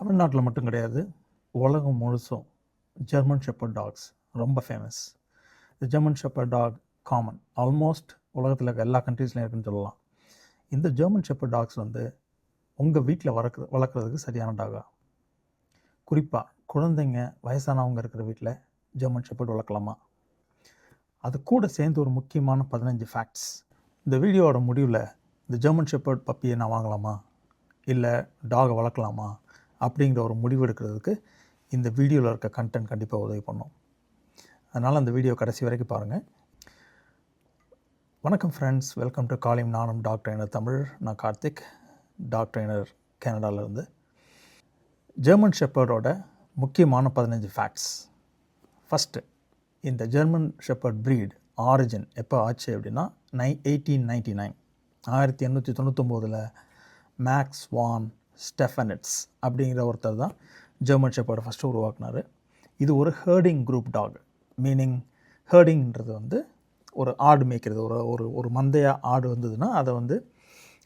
தமிழ்நாட்டில் மட்டும் கிடையாது உலகம் முழுசும் ஜெர்மன் ஷெப்பர்ட் டாக்ஸ் ரொம்ப ஃபேமஸ் இந்த German shepherd dog common almost உலகத்தில் இருக்க எல்லா கண்ட்ரீஸ்லையும் இருக்குன்னு சொல்லலாம். இந்த ஜெர்மன் ஷெப்பர்ட் டாக்ஸ் வந்து உங்கள் வீட்டில் வளர்க்கு வளர்க்குறதுக்கு சரியான டாகா குறிப்பாக குழந்தைங்க வயசானவங்க இருக்கிற வீட்டில் ஜெர்மன் ஷெப்பர்ட் வளர்க்கலாமா? அது கூட சேர்ந்து ஒரு முக்கியமான பதினஞ்சு ஃபேக்ட்ஸ் இந்த வீடியோவோட முடிவில் இந்த ஜெர்மன் ஷெப்பர்ட் பப்பியை நான் வாங்கலாமா? இல்லை டாகை வளர்க்கலாமா? அப்படிங்கிற ஒரு முடிவு எடுக்கிறதுக்கு இந்த வீடியோவில் இருக்க கண்டென்ட் கண்டிப்பாக உதவி பண்ணும். அதனால் அந்த வீடியோ கடைசி வரைக்கும் பாருங்கள் வணக்கம் ஃப்ரெண்ட்ஸ் வெல்கம் டு காலிம் நானும் டாக்டர் ட்ரைனர் தமிழ் நான் கார்த்திக் டாக்டர் ட்ரைனர் கனடாவிலேருந்து ஜெர்மன் ஷெப்பர்டோட முக்கியமான பதினஞ்சு ஃபேக்ட்ஸ் ஃபஸ்ட்டு இந்த ஜெர்மன் ஷெப்பர்ட் ப்ரீட் ஆரிஜின் எப்போ ஆச்சு அப்படின்னா நை எயிட்டீன் நைன்டி நைன் ஆயிரத்தி எண்ணூற்றி தொண்ணூத்தொம்போதில் மேக்ஸ் வான் ஸ்டெஃபனட்ஸ் அப்படிங்கிற ஒருத்தர் தான் ஜெர்மன் ஷெப்பர்டை ஃபஸ்ட்டு உருவாக்குனார். இது ஒரு ஹேர்டிங் குரூப் டாக் மீனிங் ஹேர்டிங்கிறது வந்து ஒரு ஆடு மேய்க்கிறது. ஒரு ஒரு ஒரு மந்தையாக ஆடு வந்ததுன்னா அதை வந்து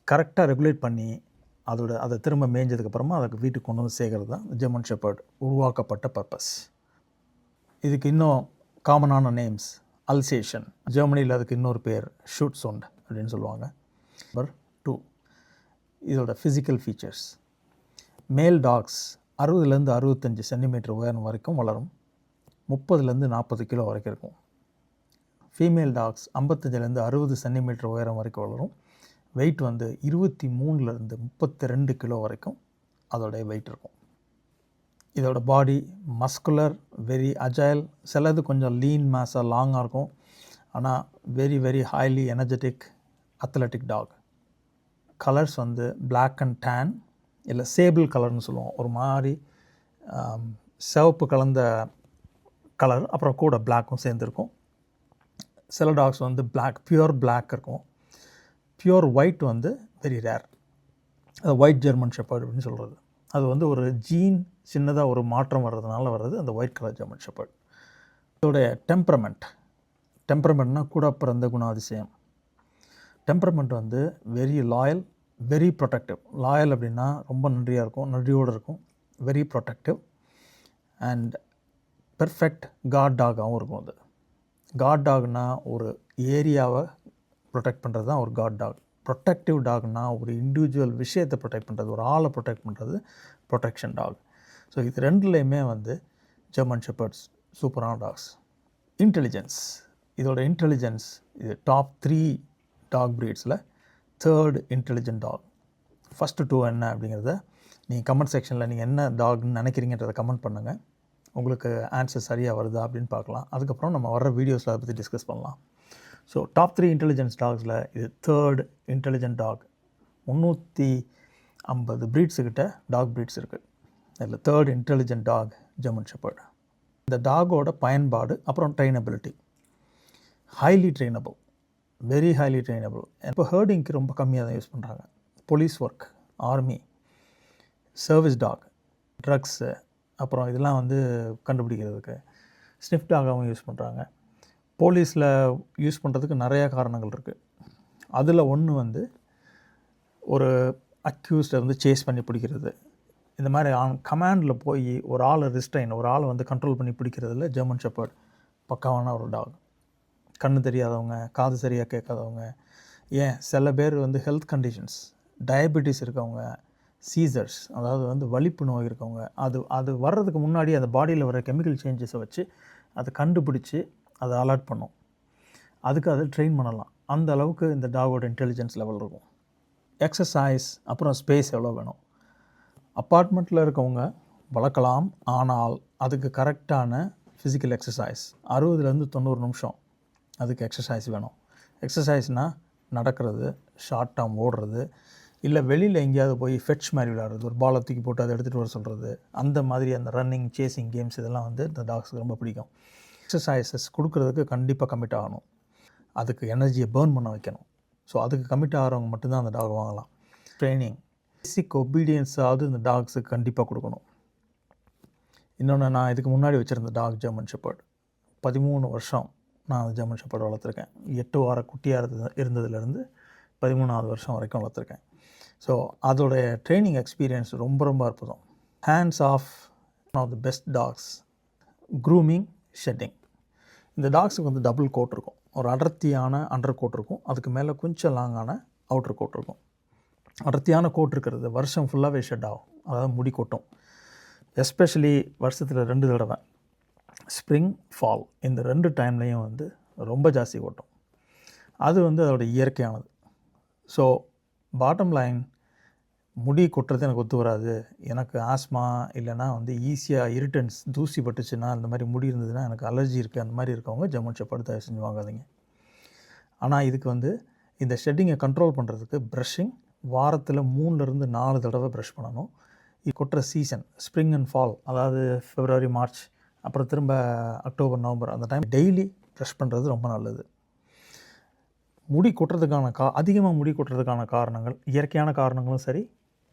கரெக்டாக ரெகுலேட் பண்ணி அதோட அதை திரும்ப மேய்ஞ்சதுக்கப்புறமா அதுக்கு வீட்டுக்கு கொண்டு வந்து சேர்க்கறது தான் ஜெர்மன் ஷெப்பர்ட் உருவாக்கப்பட்ட பர்பஸ் இதுக்கு இன்னும் காமனான நேம்ஸ் அல்சேஷன் ஜெர்மனியில் அதுக்கு இன்னொரு பேர் ஷூட் சோண்ட் அப்படின்னு சொல்லுவாங்க. நம்பர் டூ இதோட ஃபிசிக்கல் ஃபீச்சர்ஸ் மேல் டாக்ஸ் அறுபதுலேருந்து அறுபத்தஞ்சி சென்டிமீட்டர் உயரம் வரைக்கும் வளரும். முப்பதுலேருந்து நாற்பது கிலோ வரைக்கும் இருக்கும். ஃபீமேல் டாக்ஸ் ஐம்பத்தஞ்சிலேருந்து அறுபது சென்டிமீட்டர் உயரம் வரைக்கும் வளரும். வெயிட் வந்து இருபத்தி மூணுலேருந்து முப்பத்தி ரெண்டு கிலோ வரைக்கும் அதோடைய வெயிட் இருக்கும். இதோட பாடி மஸ்குலர் வெரி அஜைல் சிலது கொஞ்சம் லீன் மேஸாக லாங்காக இருக்கும். ஆனால் very very highly energetic athletic dog colours வந்து பிளாக் அண்ட் டேன் இல்லை சேபிள் கலர்னு சொல்லுவோம். ஒரு மாதிரி சிவப்பு கலந்த கலர் அப்புறம் கூட பிளாக்கும் சேர்ந்துருக்கும். சில டாக்ஸ் வந்து பிளாக் பியூர் பிளாக் இருக்கும். பியூர் ஒயிட் வந்து வெரி ரேர் அது ஒயிட் ஜெர்மன் ஷெப்பர்ட் அப்படின்னு சொல்கிறது அது வந்து ஒரு ஜீன் சின்னதாக ஒரு மாற்றம் வர்றதுனால வர்றது அந்த ஒயிட் கலர் ஜெர்மன் ஷெப்பர்ட் இதோடைய டெம்பரமெண்ட் டெம்பரமெண்ட்னால் கூட பிறந்த குணாதிசயம். டெம்பரமெண்ட் வந்து very loyal very protective loyal அப்படின்னா ரொம்ப நன்றியாக இருக்கும் நன்றியோடு இருக்கும். Very protective and perfect guard டாகாகவும் இருக்கும் அது. காட் டாக்னா ஒரு ஏரியாவை ப்ரொடெக்ட் பண்ணுறது தான் ஒரு காட் டாக் ப்ரொடெக்டிவ் டாக்னா ஒரு இண்டிவிஜுவல் விஷயத்தை ப்ரொடெக்ட் பண்ணுறது ஒரு ஆளை ப்ரொடெக்ட் பண்ணுறது ப்ரொடெக்ஷன் டாக் ஸோ இது ரெண்டுலேயுமே வந்து ஜெர்மன் ஷெப்பர்ட்ஸ் சூப்பரான டாக்ஸ் இன்டெலிஜென்ஸ் இதோட இன்டெலிஜென்ஸ் இது top three dog ப்ரீட்ஸில் third intelligent dog first two என்ன அப்படிங்கிறத நீங்கள் கமெண்ட் செக்ஷனில் நீங்கள் என்ன டாக்னு நினைக்கிறீங்கன்றதை கமெண்ட் பண்ணுங்கள் உங்களுக்கு ஆன்சர் சரியாக வருதா அப்படின்னு பார்க்கலாம். அதுக்கப்புறம் நம்ம வர்ற வீடியோஸில் அதை பற்றி டிஸ்கஸ் பண்ணலாம். ஸோ டாப் த்ரீ இன்டெலிஜென்ஸ் டாக்ஸில் இது தேர்ட் இன்டெலிஜென்ட் டாக் முந்நூற்றி ஐம்பது ப்ரீட்ஸுக்கிட்ட டாக் ப்ரீட்ஸ் இருக்குது அதில் third intelligent dog German shepherd இந்த டாகோட பயன்பாடு அப்புறம் trainability highly trainable very highly trainable இப்போ ஹேர்டிங்க்கு ரொம்ப கம்மியாக தான் யூஸ் பண்ணுறாங்க police work army service dog drugs அப்புறம் இதெல்லாம் வந்து கண்டுபிடிக்கிறதுக்கு ஸ்னிஃப் டாகாகவும் யூஸ் பண்ணுறாங்க போலீஸில் யூஸ் பண்ணுறதுக்கு நிறையா காரணங்கள் இருக்குது அதில் ஒன்று வந்து ஒரு அக்யூஸ்டை வந்து சேஸ் பண்ணி பிடிக்கிறது. இந்த மாதிரி ஆன் கமாண்டில் போய் ஒரு ஆளை ரிஸ்ட்ரைன் ஒரு ஆளை வந்து கண்ட்ரோல் பண்ணி பிடிக்கிறதுல ஜெர்மன் ஷெப்பர்ட் பக்காவான ஒரு டாக் கண்ணு தெரியாதவங்க காது சரியாக கேட்காதவங்க ஏன்? சில பேர் வந்து ஹெல்த் கண்டிஷன்ஸ் டயபெட்டிஸ் இருக்கவங்க சீசர்ஸ் அதாவது வந்து வலிப்பு நோய் இருக்கவங்க அது அது வர்றதுக்கு முன்னாடி அந்த பாடியில் வர கெமிக்கல் சேஞ்சஸை வச்சு அதை கண்டுபிடிச்சி அதை அலர்ட் பண்ணும். அதுக்கு அதை ட்ரெயின் பண்ணலாம். அந்த அளவுக்கு இந்த டாகோட இன்டெலிஜென்ஸ் லெவல் இருக்கும். எக்ஸசைஸ் அப்புறம் ஸ்பேஸ் எவ்வளோ வேணும்? அப்பார்ட்மெண்ட்டில் இருக்கவங்க வளர்க்கலாம் ஆனால் அதுக்கு கரெக்டான ஃபிசிக்கல் எக்ஸசைஸ் அறுபதுலேருந்து தொண்ணூறு நிமிஷம். அதுக்கு எக்ஸசைஸ் வேணும். எக்ஸசைஸ்னால் நடக்கிறது ஷார்ட் டேர்ம் ஓடுறது இல்லை வெளியில் எங்கேயாவது போய் ஃபெட்ச் மாதிரி விளையாடுறது ஒரு பாலை தூக்கி போட்டு அதை எடுத்துகிட்டு வர சொல்கிறது அந்த மாதிரி அந்த ரன்னிங் சேசிங் கேம்ஸ் இதெல்லாம் வந்து இந்த டாக்ஸுக்கு ரொம்ப பிடிக்கும். எக்ஸசைசஸ் கொடுக்குறதுக்கு கண்டிப்பாக கமிட் ஆகணும். அதுக்கு எனர்ஜியை பேர்ன் பண்ண வைக்கணும். ஸோ அதுக்கு கமிட் ஆகிறவங்க மட்டும்தான் அந்த டாக் வாங்கலாம். ட்ரைனிங் பேசிக் ஒபீடியன்ஸாவது இந்த டாக்ஸுக்கு கண்டிப்பாக கொடுக்கணும். இன்னொன்று நான் இதுக்கு முன்னாடி வச்சுருந்த டாக் ஜெர்மன் ஷெப்பர்ட் பதிமூணு வருஷம் நான் அந்த ஜெர்மன் ஷெப்பர்ட் வளர்த்துருக்கேன். எட்டு வார குட்டியாக இருந்தது இருந்ததுலேருந்து பதிமூணாவது வருஷம் வரைக்கும் வளர்த்துருக்கேன். ஸோ அதோடைய ட்ரைனிங் எக்ஸ்பீரியன்ஸ் ரொம்ப ரொம்ப அற்புதம். Hands off one of the best dogs grooming shedding இந்த டாக்ஸுக்கு வந்து டபுள் கோட் இருக்கும். ஒரு அடர்த்தியான அண்டர் கோட் இருக்கும். அதுக்கு மேலே கொஞ்சம் லாங்கான அவுட்டர் கோட் இருக்கும். அடர்த்தியான கோட் இருக்கிறது வருஷம் ஃபுல்லாகவே ஷெட் ஆகும். அதாவது முடி கொட்டும். எஸ்பெஷலி வருஷத்தில் ரெண்டு தடவை. ஸ்ப்ரிங் ஃபால் இந்த ரெண்டு டைம்லேயும் வந்து ரொம்ப ஜாஸ்தி கொட்டும் அது வந்து அதோட இயற்கையானது. ஸோ பாட்டம் லைன் முடி கொட்டுறது எனக்கு ஒத்து வராது. எனக்கு ஆஸ்மா இல்லைன்னா வந்து ஈஸியாக இரிட்டன்ஸ் தூசி பட்டுச்சுன்னா அந்த மாதிரி முடி இருந்ததுன்னா எனக்கு அலர்ஜி இருக்குது அந்த மாதிரி இருக்கவங்க ஜம்மன் ஷெப்பர்டு தயவு செஞ்சு வாங்காதீங்க. ஆனால் இதுக்கு வந்து இந்த ஷெட்டிங்கை கண்ட்ரோல் பண்ணுறதுக்கு ப்ரஷிங் வாரத்தில் மூணுலேருந்து நாலு தடவை ப்ரஷ் பண்ணணும். இது கொட்டுற சீசன் ஸ்ப்ரிங் அண்ட் ஃபால் அதாவது ஃபிப்ரவரி மார்ச் அப்புறம் திரும்ப அக்டோபர் நவம்பர் அந்த டைம் டெய்லி ப்ரெஷ் பண்ணுறது ரொம்ப நல்லது. முடி கொட்டுறதுக்கான கா அதிகமாக முடி கொட்டுறதுக்கான காரணங்கள் இயற்கையான காரணங்களும் சரி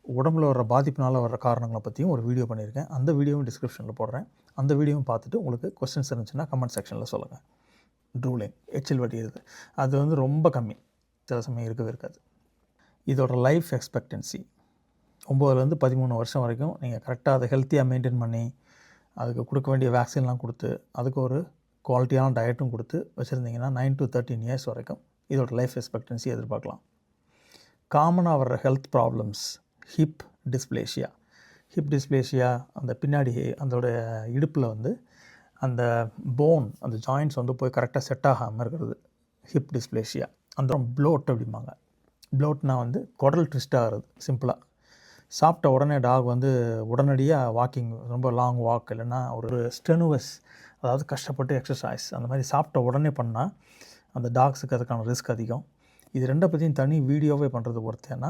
உடம்புல வர பாதிப்பினால் வர காரணங்களை பற்றியும் ஒரு வீடியோ பண்ணியிருக்கேன். அந்த வீடியோவும் டிஸ்கிரிப்ஷனில் போடுறேன். அந்த வீடியோவும் பார்த்துட்டு உங்களுக்கு கொஸ்டின்ஸ் இருந்துச்சுன்னா கமெண்ட் செக்ஷனில் சொல்லுங்கள் ட்ரூலிங் எச்சில் இருக்குது அது வந்து ரொம்ப கம்மி. சில சமயம் இருக்கவே இருக்காது. இதோட லைஃப் எக்ஸ்பெக்டன்சி ஒம்போதுலேருந்து பதிமூணு வருஷம் வரைக்கும் நீங்கள் கரெக்டாக அதை ஹெல்த்தியாக மெயின்டைன் பண்ணி அதுக்கு கொடுக்க வேண்டிய வேக்சின்லாம் கொடுத்து அதுக்கு ஒரு குவாலிட்டியான டயட்டும் கொடுத்து வச்சுருந்தீங்கன்னா நைன் டு தேர்ட்டின் இயர்ஸ் வரைக்கும் இதோட லைஃப் எக்ஸ்பெக்டன்சி எதிர்பார்க்கலாம். காமனாக வர்ற health problems hip dysplasia hip dysplasia அந்த பின்னாடி அதோட இடுப்பில் வந்து அந்த போன் அந்த ஜாயின்ட்ஸ் வந்து போய் கரெக்டாக செட் ஆகாமல் இருக்கிறது. ஹிப் டிஸ்பிளேஷியா அந்த ப்ளோட் அப்படிம்பாங்க. ப்ளோட்னா வந்து குடல் ட்விஸ்ட் ஆகிறது சிம்பிளாக சாப்பிட்ட உடனே டாக் வந்து உடனடியாக வாக்கிங் ரொம்ப லாங் வாக் இல்லைன்னா ஒரு ஸ்டெனுவஸ் அதாவது கஷ்டப்பட்டு எக்ஸசைஸ் அந்த மாதிரி சாப்பிட்ட உடனே பண்ணால் அந்த டாக்ஸுக்கு அதுக்கான ரிஸ்க் அதிகம். இது ரெண்டை பற்றியும் தனி வீடியோவே பண்ணுறது பொறுத்தேன்னா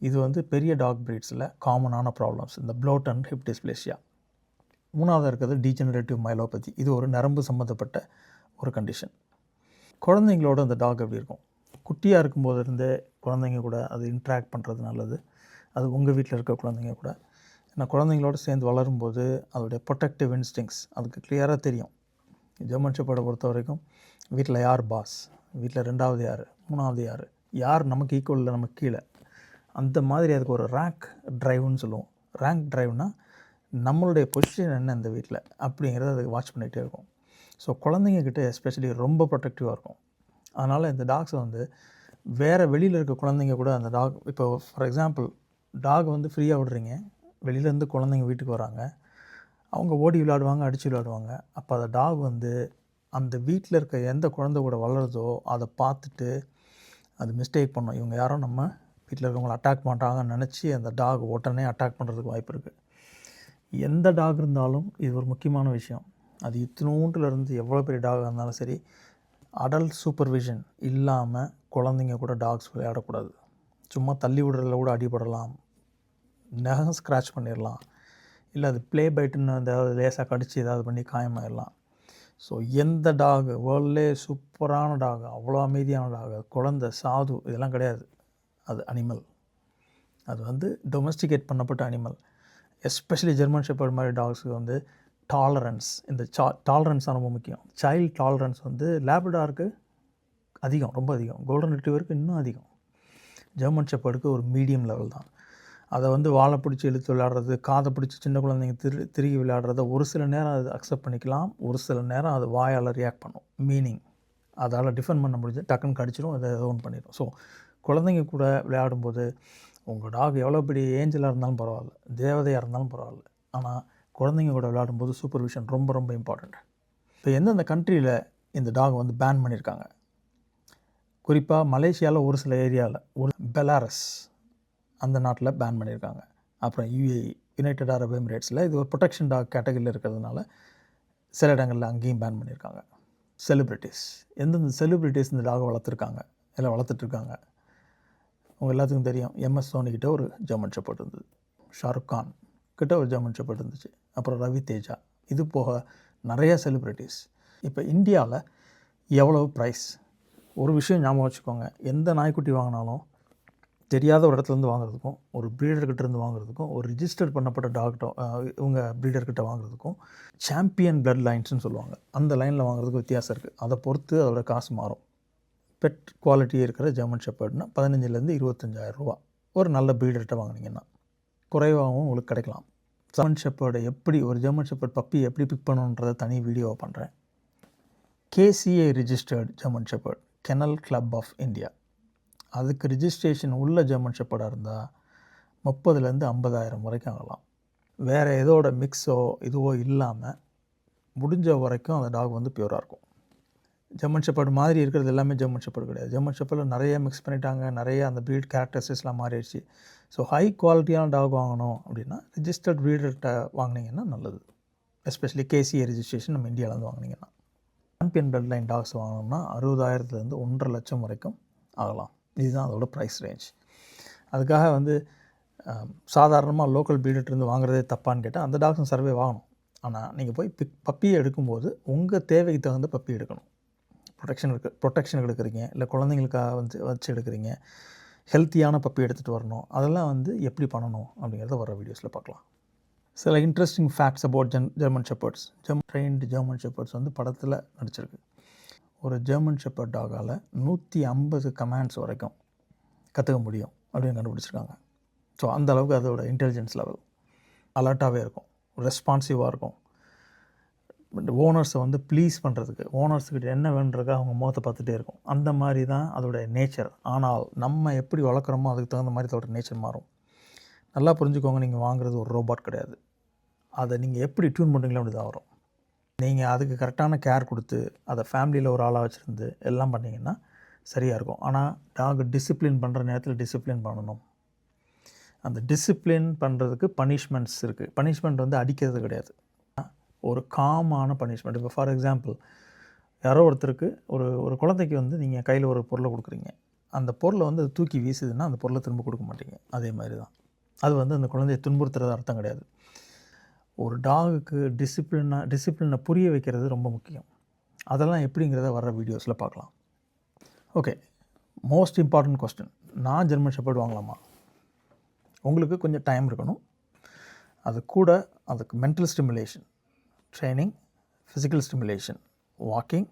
இது வந்து பெரிய டாக் ப்ரீட்ஸில் காமனான ப்ராப்ளம்ஸ் இந்த ப்ளோட் அண்ட் ஹிப் டிஸ்பிளேஷியா மூணாவது இருக்கிறது டீஜெனரேட்டிவ் மைலோபதி இது ஒரு நரம்பு சம்மந்தப்பட்ட ஒரு கண்டிஷன் குழந்தைங்களோட அந்த டாக் எப்படி இருக்கும்? குட்டியாக இருக்கும்போது இருந்தே குழந்தைங்க கூட அது இன்ட்ராக்ட் பண்ணுறது நல்லது. அது உங்கள் வீட்டில் இருக்க குழந்தைங்க கூட. ஏன்னா குழந்தைங்களோட சேர்ந்து வளரும்போது அதோடைய ப்ரொடெக்டிவ் இன்ஸ்டிங்ஸ் அதுக்கு கிளியராக தெரியும். ஜெர்மன் ஷெப்பர்டை பொறுத்த வரைக்கும் வீட்டில் யார் பாஸ் வீட்டில் ரெண்டாவது யார்? மூணாவது யார்? யார் நமக்கு ஈக்குவலில் நமக்கு கீழே? அந்த மாதிரி அதுக்கு ஒரு ரேங்க் ட்ரைவ்னு சொல்லுவோம். ரேங்க் ட்ரைவ்னால் நம்மளுடைய பொசிஷன் என்ன இந்த வீட்டில் அப்படிங்கிறத அதுக்கு வாட்ச் பண்ணிகிட்டே இருக்கும். ஸோ குழந்தைங்கக்கிட்ட எஸ்பெஷலி ரொம்ப ப்ரொடெக்டிவாக இருக்கும். அதனால் இந்த டாக்ஸை வந்து வேறு வெளியில் இருக்க குழந்தைங்க கூட அந்த டாக் இப்போ ஃபார் எக்ஸாம்பிள் டாக் வந்து ஃப்ரீயாக விடுறீங்க. வெளியிலேருந்து குழந்தைங்க வீட்டுக்கு வராங்க. அவங்க ஓடி விளையாடுவாங்க அடித்து விளையாடுவாங்க. அப்போ அந்த டாக் வந்து அந்த வீட்டில் இருக்க எந்த குழந்தை கூட வளருதோ அதை பார்த்துட்டு அது மிஸ்டேக் பண்ணோம். இவங்க யாரும் நம்ம வீட்டில் இருக்கவங்களை அட்டாக் பண்ணுறாங்கன்னு நினச்சி அந்த டாக் உடனே அட்டாக் பண்ணுறதுக்கு வாய்ப்பு இருக்குது எந்த டாக் இருந்தாலும் இது ஒரு முக்கியமான விஷயம். அது இத்தினூண்டுலேருந்து எவ்வளோ பெரிய டாகாக இருந்தாலும் சரி அடல்ட் சூப்பர்விஷன் இல்லாமல் குழந்தைங்க கூட டாக்ஸ் விளையாடக்கூடாது. சும்மா தள்ளி விடுறதுல கூட அடிபடலாம். நகம் ஸ்க்ராட்ச் பண்ணிடலாம். இல்லை அது ப்ளே பைட்டுன்னு ஏதாவது லேசாக கடித்து ஏதாவது பண்ணி காயமாயிடலாம். ஸோ எந்த டாக் வேர்ல்ட்லே சூப்பரான டாக் அவ்வளோ அமைதியான டாக் குழந்தை சாது இதெல்லாம் கிடையாது. அது அனிமல் அது வந்து டொமஸ்டிகேட் பண்ணப்பட்ட அனிமல் எஸ்பெஷலி ஜெர்மன் ஷெப்பர்ட் மாதிரி டாக்ஸுக்கு வந்து டாலரன்ஸ் இந்த சா டாலரன்ஸ் தான் ரொம்ப முக்கியம். சைல்டு டாலரன்ஸ் வந்து லேப்டாருக்கு அதிகம் ரொம்ப அதிகம். கோல்டன் ரிட்ரீவருக்கு இன்னும் அதிகம். ஜெர்மன் ஷெப்பர்டுக்கு ஒரு மீடியம் லெவல் தான். அதை வந்து வாழை பிடிச்சி இழுத்து விளையாடுறது காதை பிடிச்சி சின்ன குழந்தைங்க திரு திருகி விளையாடுறத ஒரு சில நேரம் அது அக்செப்ட் பண்ணிக்கலாம் ஒரு சில நேரம் அது வாயால் ரியாக்ட் பண்ணும். மீனிங் அதால் டிஃபெண்ட் பண்ண முடிஞ்சு டக்குன்னு கடிச்சிடும் அதை ஏதோ ஒன்று பண்ணிடும் ஸோ குழந்தைங்க கூட விளையாடும்போது உங்கள் டாக் எவ்வளோ பெரிய ஏஞ்சலாக இருந்தாலும் பரவாயில்ல தேவதையாக இருந்தாலும் பரவாயில்ல. ஆனால் குழந்தைங்க கூட விளையாடும்போது சூப்பர்விஷன் ரொம்ப ரொம்ப இம்பார்ட்டண்ட் இப்போ எந்தெந்த கண்ட்ரியில் இந்த டாக் வந்து பேன் பண்ணியிருக்காங்க குறிப்பாக மலேசியாவில் ஒரு சில ஏரியாவில் ஒரு பெலாரஸ் அந்த நாட்டில் பேன் பண்ணியிருக்காங்க. அப்புறம் யூஏஇ யுனைடெட் அரப் எமிரேட்ஸில் இது ஒரு ப்ரொடெக்ஷன் டாக் கேட்டகரியில் இருக்கிறதுனால சில இடங்களில் அங்கேயும் பேன் பண்ணியிருக்காங்க. செலிப்ரிட்டிஸ் எந்தெந்த செலிப்ரிட்டிஸ் இந்த டாகை வளர்த்துருக்காங்க? இல்லை வளர்த்துட்ருக்காங்க? உங்கள் எல்லாத்துக்கும் தெரியும் எம்எஸ் தோனிக்கிட்ட ஒரு ஜெர்மன் ஷெப்பர்ட் இருந்தது. ஷாருக் கான் கிட்ட ஒரு ஜெர்மன் ஷெப்பர்ட் இருந்துச்சு. அப்புறம் ரவி தேஜா இது போக நிறைய செலிப்ரிட்டிஸ் இப்போ இந்தியாவில் எவ்வளவு ப்ரைஸ் ஒரு விஷயம் ஞாபகம் வச்சுக்கோங்க. எந்த நாய்க்குட்டி வாங்கினாலும் தெரியாத ஒரு இடத்துலேருந்து வாங்குறதுக்கும் ஒரு ப்ரீடர்கிட்ட இருந்து வாங்குறதுக்கும் ஒரு ரிஜிஸ்டர் பண்ணப்பட்ட டாக்டர் இவங்க ப்ரீடர்கிட்ட வாங்குறதுக்கும் சாம்பியன் பிளட் லைன்ஸ்னு சொல்லுவாங்க. அந்த லைனில் வாங்குறதுக்கு வித்தியாசம் இருக்குது அதை பொறுத்து அதோட காசு மாறும். பெட் குவாலிட்டி இருக்கிற ஜெர்மன் ஷெப்பர்ட்னா பதினஞ்சுலேருந்து இருபத்தஞ்சாயிரம் ரூபா. ஒரு நல்ல ப்ரீடர்கிட்ட வாங்கினீங்கன்னா குறைவாகவும் உங்களுக்கு கிடைக்கலாம். ஜெர்மன் ஷெப்பர்டை எப்படி ஒரு ஜெர்மன் ஷெப்பர்ட் பப்பி எப்படி பிக் பண்ணணுன்றதை தனி வீடியோ பண்ணுறேன் KCA registered German shepherd kennel club of India அதுக்கு ரிஜிஸ்ட்ரேஷன் உள்ள ஜெர்மன் ஷெப்பர்டாக இருந்தால் முப்பதுலேருந்து ஐம்பதாயிரம் வரைக்கும் ஆகலாம். வேறு எதோட மிக்ஸோ இதுவோ இல்லாமல் முடிஞ்ச வரைக்கும் அந்த டாக் வந்து பியூராக இருக்கும். ஜெர்மன் ஷெப்பர்டு மாதிரி இருக்கிறது எல்லாமே ஜெர்மன் ஷெப்பர்டு கிடையாது. ஜெர்மன் ஷெப்பர்டில் நிறைய மிக்ஸ் பண்ணிட்டாங்க. நிறைய அந்த ப்ரீட் கேரக்டர்ஸஸ்லாம் மாறிடுச்சு. ஸோ ஹை குவாலிட்டியான டாக் வாங்கணும் அப்படின்னா ரிஜிஸ்டர்ட் ப்ரீடர்கிட்ட வாங்கினீங்கன்னா நல்லது. எஸ்பெஷலி கேசிஏ ரிஜிஸ்ட்ரேஷன் நம்ம இந்தியாவிலேருந்து வாங்கினீங்கன்னா. சாம்பியன் பிளட் லைன் டாக்ஸ் வாங்கணும்னா அறுபதாயிரத்துலேருந்து ஒன்றரை லட்சம் வரைக்கும் ஆகலாம். இதுதான் அதோடய ப்ரைஸ் ரேஞ்ச் அதுக்காக வந்து சாதாரணமாக லோக்கல் ப்ரீடர்லேருந்து வாங்குறதே தப்பான்னு கேட்டால் அந்த டாக்ஸும் சர்வே வாங்கணும். ஆனால் நீங்கள் போய் பிக் பப்பியை எடுக்கும்போது உங்கள் தேவைக்கு தகுந்த பப்பி எடுக்கணும். ப்ரொடெக்ஷன் எடுக்க ப்ரொடெக்ஷன் எடுக்கிறீங்க இல்லை குழந்தைங்களுக்காக வந்து வச்சு எடுக்கிறீங்க ஹெல்த்தியான பப்பி எடுத்துகிட்டு வரணும். அதெல்லாம் வந்து எப்படி பண்ணணும் அப்படிங்கிறத வர வீடியோஸில் பார்க்கலாம். சில interesting facts about gen German shepherds ஜெம் ட்ரெயின்டு ஜெர்மன் ஷெப்பர்ட்ஸ் வந்து படத்தில் நடிச்சிருக்கு. ஒரு ஜெர்மன் ஷெப்பர்ட் டாகால் நூற்றி ஐம்பது கமாண்ட்ஸ் வரைக்கும் கற்றுக்க முடியும் அப்படின்னு கண்டுபிடிச்சிருக்காங்க. ஸோ அந்த அளவுக்கு அதோட இன்டெலிஜென்ஸ் லெவல் அலர்ட்டாகவே இருக்கும். ரெஸ்பான்சிவாக இருக்கும். ஓனர்ஸை வந்து ப்ளீஸ் பண்ணுறதுக்கு ஓனர்ஸுக்கிட்ட என்ன வேணுன்றக்க அவங்க முகத்தை பார்த்துட்டே இருக்கும். அந்த மாதிரி தான் அதோட நேச்சர் ஆனால் நம்ம எப்படி வளர்க்குறோமோ அதுக்கு தகுந்த மாதிரி அதோட நேச்சர் மாறும். நல்லா புரிஞ்சுக்கோங்க நீங்கள் வாங்குறது ஒரு ரோபாட் கிடையாது. அதை நீங்கள் எப்படி டியூன் பண்ணுறீங்களோ அப்படி தான் வரும். நீங்கள் அதுக்கு கரெக்டான கேர் கொடுத்து அதை ஃபேமிலியில் ஒரு ஆளாக வச்சுருந்து எல்லாம் பண்ணிங்கன்னா சரியாக இருக்கும். ஆனால் டாக் டிசிப்ளின் பண்ணுற நேரத்தில் டிசிப்ளின் பண்ணணும். அந்த டிசிப்ளின் பண்ணுறதுக்கு பனிஷ்மெண்ட்ஸ் இருக்குது பனிஷ்மெண்ட் வந்து அடிக்கிறது கிடையாது. ஒரு காமான பனிஷ்மெண்ட் இப்போ ஃபார் எக்ஸாம்பிள் யாரோ ஒருத்தருக்கு ஒரு ஒரு குழந்தைக்கு வந்து நீங்கள் கையில் ஒரு பொருளை கொடுக்குறீங்க. அந்த பொருளை வந்து அது தூக்கி வீசுதுன்னா அந்த பொருளை திரும்ப கொடுக்க மாட்டீங்க. அதே மாதிரி தான் அது வந்து அந்த குழந்தையை துன்புறுத்துறது அர்த்தம் கிடையாது. ஒரு டாகுக்கு டிசிப்ளினாக டிசிப்ளினை புரிய வைக்கிறது ரொம்ப முக்கியம். அதெல்லாம் எப்படிங்கிறத வர வீடியோஸில் பார்க்கலாம். ஓகே மோஸ்ட் இம்பார்ட்டண்ட் கொஸ்டின் நான் ஜெர்மன் ஷெப்பர்ட் வாங்கலாமா? உங்களுக்கு கொஞ்சம் டைம் இருக்கணும். அது கூட அதுக்கு mental stimulation training physical stimulation walking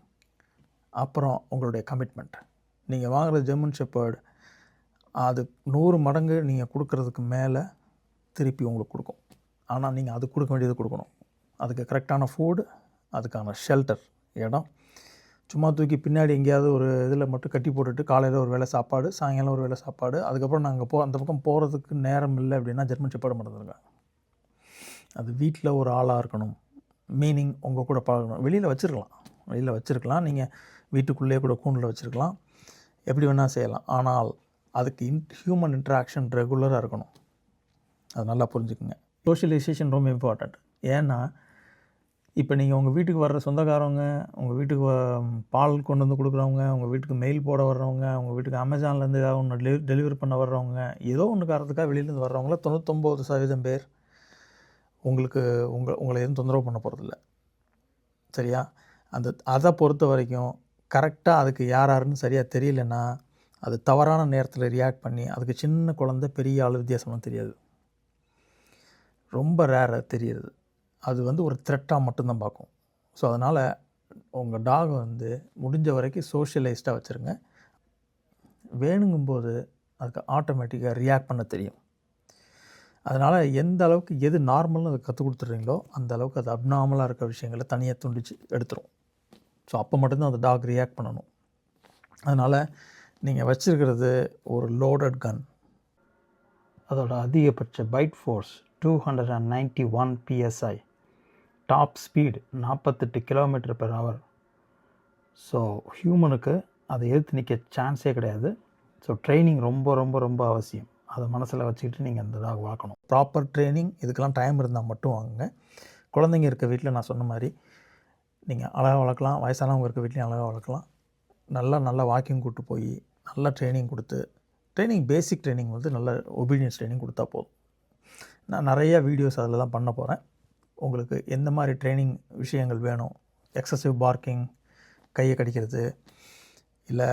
அப்புறம் உங்களுடைய கமிட்மெண்ட் நீங்கள் வாங்குகிற ஜெர்மன் ஷெப்பர்டு அது நூறு மடங்கு நீங்கள் கொடுக்குறதுக்கு மேலே திருப்பி உங்களுக்கு கொடுக்கும். ஆனால் நீங்கள் அது கொடுக்க வேண்டியது கொடுக்கணும். அதுக்கு கரெக்டான ஃபுட் அதுக்கான ஷெல்டர் இடம். சும்மா தூக்கி பின்னாடி எங்கேயாவது ஒரு இதில் மட்டும் கட்டி போட்டுட்டு காலையில் ஒரு வேளை சாப்பாடு சாயங்காலம் ஒரு வேளை சாப்பாடு அதுக்கப்புறம் நாங்கள் போ அந்த பக்கம் போகிறதுக்கு நேரம் இல்லை அப்படின்னா ஜெர்மன் செப்பாடு மறந்துடுங்க அது வீட்டில் ஒரு ஆளாக இருக்கணும். மீனிங் உங்கள் கூட பழகணும். வெளியில் வச்சுருக்கலாம். வெளியில் வச்சுருக்கலாம். நீங்கள் வீட்டுக்குள்ளேயே கூட கூண்டில் வச்சுருக்கலாம். எப்படி வேணால் செய்யலாம். ஆனால் அதுக்கு இன் ஹியூமன் இன்ட்ராக்ஷன் ரெகுலராக இருக்கணும். அது நல்லா புரிஞ்சுக்குங்க. சோஷியலைசேஷன் ரொம்ப இம்பார்ட்டண்ட் ஏன்னா இப்போ நீங்கள் உங்கள் வீட்டுக்கு வர்ற சொந்தக்காரவங்க உங்கள் வீட்டுக்கு பால் கொண்டு வந்து கொடுக்குறவங்க உங்கள் வீட்டுக்கு மெயில் போட வர்றவங்க உங்கள் வீட்டுக்கு அமேசான்லேருந்து ஏதாவது ஒன்று டெலி டெலிவரி பண்ண வர்றவங்க ஏதோ ஒன்று காரணத்துக்காக வெளியிலேருந்து வர்றவங்கள தொண்ணூத்தொம்பது சதவீதம் பேர் உங்களுக்கு உங்கள் உங்களை எதுவும் தொந்தரவு பண்ண போகிறதில்ல சரியா? அந்த அதை பொறுத்த வரைக்கும் கரெக்டாக அதுக்கு யார் யாருன்னு சரியாக தெரியலன்னா அது தவறான நேரத்தில் ரியாக்ட் பண்ணி அதுக்கு சின்ன குழந்தை பெரிய ஆள் வித்தியாசம்லாம் தெரியாது. ரொம்ப ரேராக தெரியுது அது வந்து ஒரு த்ரெட்டாக மட்டும்தான் பார்க்கும். ஸோ அதனால் உங்கள் டாக் வந்து முடிஞ்ச வரைக்கும் சோஷியலைஸ்டாக வச்சுருங்க. வேணுங்கும்போது அதுக்கு ஆட்டோமேட்டிக்காக ரியாக்ட் பண்ண தெரியும். அதனால் எந்த அளவுக்கு எது நார்மல்னு அதை கற்றுக் கொடுத்துட்றீங்களோ அந்த அளவுக்கு அது அப்நார்மலாக இருக்க விஷயங்களை தனியாக துண்டிச்சு எடுத்துரும். ஸோ அப்போ மட்டும்தான் அந்த டாக் ரியாக்ட் பண்ணணும். அதனால் நீங்கள் வச்சுருக்கிறது ஒரு லோடட் கன் அதோட அதிகபட்ச bite force two hundred and ninety one PSI top speed நாற்பத்தெட்டு கிலோமீட்டர் பெர் ஹவர் ஸோ ஹியூமனுக்கு அதை எதிர்த்து நிற்க சான்ஸே கிடையாது. ஸோ ட்ரைனிங் ரொம்ப ரொம்ப ரொம்ப அவசியம். அதை மனசில் வச்சுக்கிட்டு நீங்கள் அந்த இதாக வளர்க்கணும். ப்ராப்பர் ட்ரைனிங் இதுக்கெல்லாம் டைம் இருந்தால் மட்டும் வாங்குங்க. குழந்தைங்க இருக்க வீட்டில் நான் சொன்ன மாதிரி நீங்கள் அழகாக வளர்க்கலாம். வயசானவங்க இருக்க வீட்லேயும் அழகாக வளர்க்கலாம். நல்லா நல்லா வாக்கிங் கூட்டு போய் நல்லா ட்ரைனிங் கொடுத்து ட்ரைனிங் பேசிக் ட்ரைனிங் வந்து நல்ல ஒபீடியன்ஸ் ட்ரைனிங் கொடுத்தா போதும். நான் நிறையா வீடியோஸ் அதில் தான் பண்ண போகிறேன் உங்களுக்கு எந்த மாதிரி ட்ரைனிங் விஷயங்கள் வேணும்? எக்ஸசிவ் பார்க்கிங் கையை கடிக்கிறது இல்லை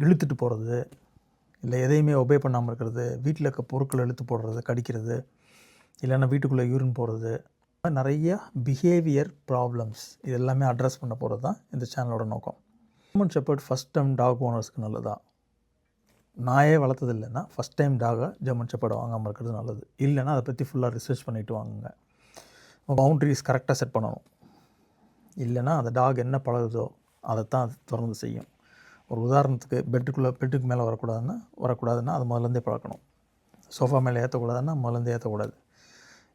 இழுத்துட்டு போகிறது இல்லை எதையுமே ஒபே பண்ணாமல் இருக்கிறது வீட்டில் இருக்க பொருட்களை இழுத்து போடுறது கடிக்கிறது இல்லைன்னா வீட்டுக்குள்ளே யூரின் போகிறது நிறைய பிஹேவியர் ப்ராப்ளம்ஸ் இது எல்லாமே அட்ரஸ் பண்ண போகிறது தான் இந்த சேனலோட நோக்கம். Human shepherd first time dog ஓனர்ஸ்க்கு நல்லதா நாயே வளர்த்தது இல்லைன்னா ஃபஸ்ட் டைம் டாகை ஜெர்மன் ஷெப்பர்டை வாங்காமல் இருக்கிறது நல்லது. இல்லைன்னா அதை பற்றி ஃபுல்லாக ரிசர்ச் பண்ணிவிட்டு வாங்குங்க. பவுண்ட்ரிஸ் கரெக்டாக செட் பண்ணணும். இல்லைன்னா அந்த டாக் என்ன பழகுதோ அதைத்தான் அது தொடர்ந்து செய்யும். ஒரு உதாரணத்துக்கு பெட்டுக்குள்ளே பெட்டுக்கு மேலே வரக்கூடாதுன்னா வரக்கூடாதுன்னா அது முதலேருந்தே பழக்கணும். சோஃபா மேலே ஏற்றக்கூடாதுன்னா முதலேருந்து ஏற்றக்கூடாது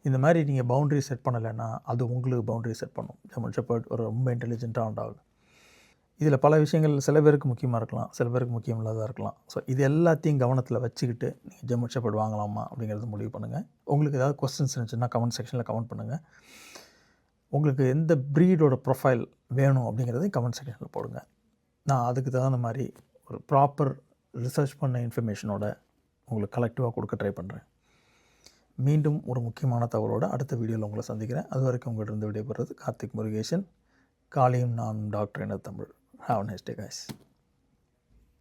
இந்த மாதிரி நீங்கள் பவுண்ட்ரி செட் பண்ணலைன்னா அது உங்களுக்கு பவுண்ட்ரி செட் பண்ணும். ஜெர்மன் ஷெப்பர்ட் ஒரு ரொம்ப இன்டெலிஜென்ட்டான டாக். இதில் பல விஷயங்கள் சில பேருக்கு முக்கியமாக இருக்கலாம் சில பேருக்கு முக்கியம் இல்லாததாக இருக்கலாம். ஸோ இது எல்லாத்தையும் கவனத்தில் வச்சுக்கிட்டு நீங்கள் ஜெர்மன் ஷெப்பர்ட் வாங்கலாமா அப்படிங்கிறது முடிவு பண்ணுங்கள் உங்களுக்கு ஏதாவது கொஸ்டின்ஸ் இருந்துச்சுன்னா கமெண்ட் செக்ஷனில் கமெண்ட் பண்ணுங்கள் உங்களுக்கு எந்த ப்ரீடோட ப்ரொஃபைல் வேணும் அப்படிங்கிறதையும் கமெண்ட் செக்ஷனில் போடுங்க. நான் அதுக்கு தகுந்த மாதிரி ஒரு ப்ராப்பர் ரிசர்ச் பண்ண இன்ஃபர்மேஷனோட உங்களுக்கு கலெக்டிவாக கொடுக்க ட்ரை பண்ணுறேன் மீண்டும் ஒரு முக்கியமான தகவலோடு அடுத்த வீடியோவில் உங்களை சந்திக்கிறேன். அது வரைக்கும் உங்கள்கிட்ட இருந்து விடைபெறுறது கார்த்திக் முருகேசன். காலையும் நான் டாக்டர் என Tamil. Have a nice day, guys.